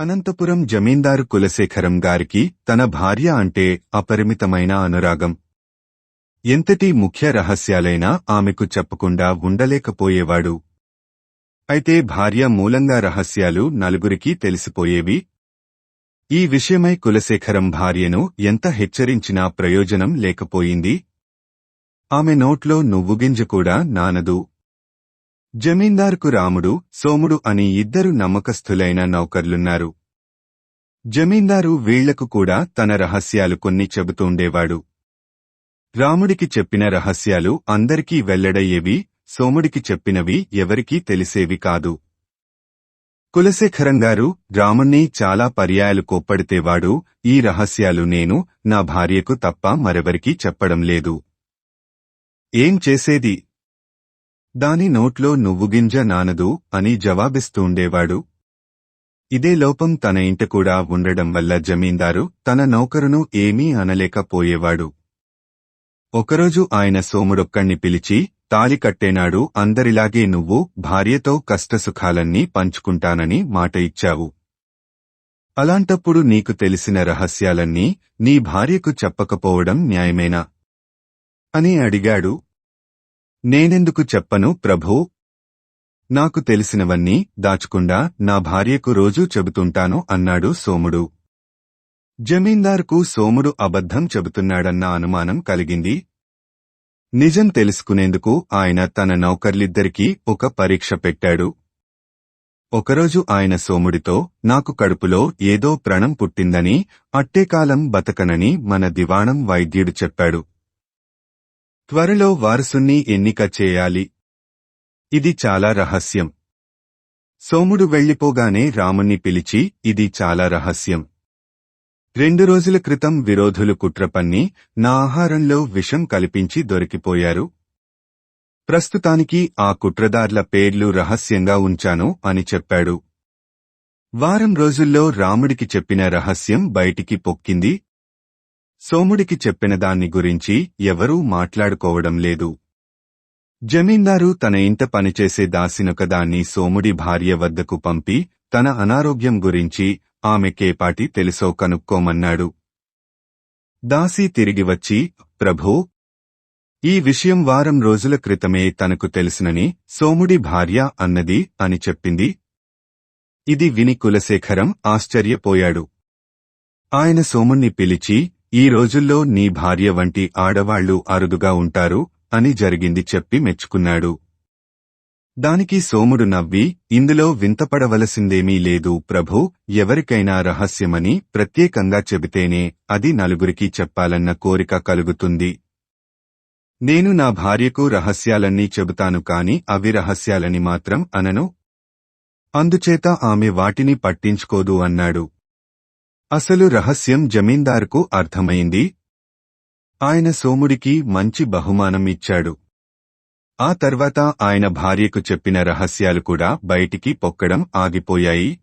అనంతపురం జమీందారు కులశేఖరం గారికి తన భార్య అంటే అపరిమితమైన అనురాగం. ఎంతటి ముఖ్య రహస్యాలైనా ఆమెకు చెప్పకుండా ఉండలేకపోయేవాడు. అయితే భార్య మూలంగా రహస్యాలు నలుగురికి తెలిసిపోయేవి. ఈ విషయమై కులశేఖరం భార్యను ఎంత హెచ్చరించినా ప్రయోజనం లేకపోయింది. ఆమె నోట్లో నువ్వుగింజ కూడా నానదు. జమీందారుకు రాముడు సోముడు అని ఇద్దరు నమ్మకస్థులైన నౌకర్లున్నారు. జమీందారు వీళ్ళకు కూడా తన రహస్యాలు కొన్ని చెబుతూండేవాడు. రాముడికి చెప్పిన రహస్యాలు అందరికీ వెల్లడయ్యేవి సోముడికి చెప్పినవి ఎవరికీ తెలిసేవి కాదు. కులశేఖరం గారు రాముణ్ణి చాలా పర్యాయాలు కోప్పడితేవాడు ఈ రహస్యాలు నేను నా భార్యకు తప్ప మరెవరికీ చెప్పడం లేదు. ఏం చేసేది? దాని నోట్లో నువ్వుగింజ నానదు అని జవాబిస్తూండేవాడు. ఇదే లోపం తన ఇంట కూడా ఉండడం వల్ల జమీందారు తన నౌకరును ఏమీ అనలేకపోయేవాడు. ఒకరోజు ఆయన సోముడొక్కణ్ణి పిలిచి తాళి కట్టేనాడు అందరిలాగే నువ్వు భార్యతో కష్టసుఖాలన్నీ పంచుకుంటానని మాట ఇచ్చావు. అలాంటప్పుడు నీకు తెలిసిన రహస్యాలన్నీ నీ భార్యకు చెప్పకపోవడం న్యాయమేనా అని అడిగాడు నేనెందుకు చెప్పను ప్రభూ? నాకు తెలిసినవన్నీ దాచుకుండా నా భార్యకు రోజూ చెబుతుంటాను అన్నాడు సోముడు. జమీందార్కు సోముడు అబద్ధం చెబుతున్నాడన్న అనుమానం కలిగింది. నిజం తెలుసుకునేందుకు ఆయన తన నౌకర్లిద్దరికీ ఒక పరీక్ష పెట్టాడు. ఒకరోజు ఆయన సోముడితో నాకు కడుపులో ఏదో ప్రణం పుట్టిందని అట్టేకాలం బతకనని మన దివాణం వైద్యుడు చెప్పాడు. త్వరలో వారసుని ఎన్నిక చేయాలి. ఇది చాలా రహస్యం. సోముడు వెళ్ళిపోగానే రాముణ్ణి పిలిచి ఇది చాలా రహస్యం. రెండు రోజుల క్రితం విరోధులు కుట్రపన్ని నా ఆహారంలో విషం కల్పించి దొరికిపోయారు. ప్రస్తుతానికి ఆ కుట్రదార్ల పేర్లు రహస్యంగా ఉంచాను అని చెప్పాడు. వారం రోజుల్లో రాముడికి చెప్పిన రహస్యం బయటికి పొక్కింది సోముడికి చెప్పిన దాన్ని గురించి ఎవరూ మాట్లాడుకోవడం లేదు. జమీందారు తన ఇంట పనిచేసే దాసినొకదాన్ని సోముడి భార్య వద్దకు పంపి తన అనారోగ్యం గురించి ఆమెకేపాటి తెలుసో కనుక్కోమన్నాడు. దాసి తిరిగి వచ్చి ప్రభూ ఈ విషయం వారం రోజుల క్రితమే తనకు తెలుసునని సోముడి భార్య అన్నది అని చెప్పింది. ఇది విని కులశేఖరం ఆశ్చర్యపోయాడు. ఆయన సోముణ్ణి పిలిచి ఈ రోజుల్లో నీ భార్య వంటి ఆడవాళ్ళు అరుదుగా ఉంటారు అని జరిగింది చెప్పి మెచ్చుకున్నాడు. దానికి సోముడు నవ్వి ఇందులో వింతపడవలసిందేమీ లేదు ప్రభు ఎవరికైనా రహస్యమని ప్రత్యేకంగా చెబితేనే అది నలుగురికి చెప్పాలన్న కోరిక కలుగుతుంది. నేను నా భార్యకు రహస్యాలన్నీ చెబుతాను కాని అవి రహస్యాలని మాత్రం అనను. అందుచేత ఆమె వాటిని పట్టించుకోదు అన్నాడు. అసలు రహస్యం జమీందారుకు అర్థమైంది? ఆయన సోముడికి మంచి బహుమానం ఇచ్చాడు. ఆ తర్వాత ఆయన భార్యకు చెప్పిన రహస్యాలు కూడా బయటికి పొక్కడం ఆగిపోయాయి.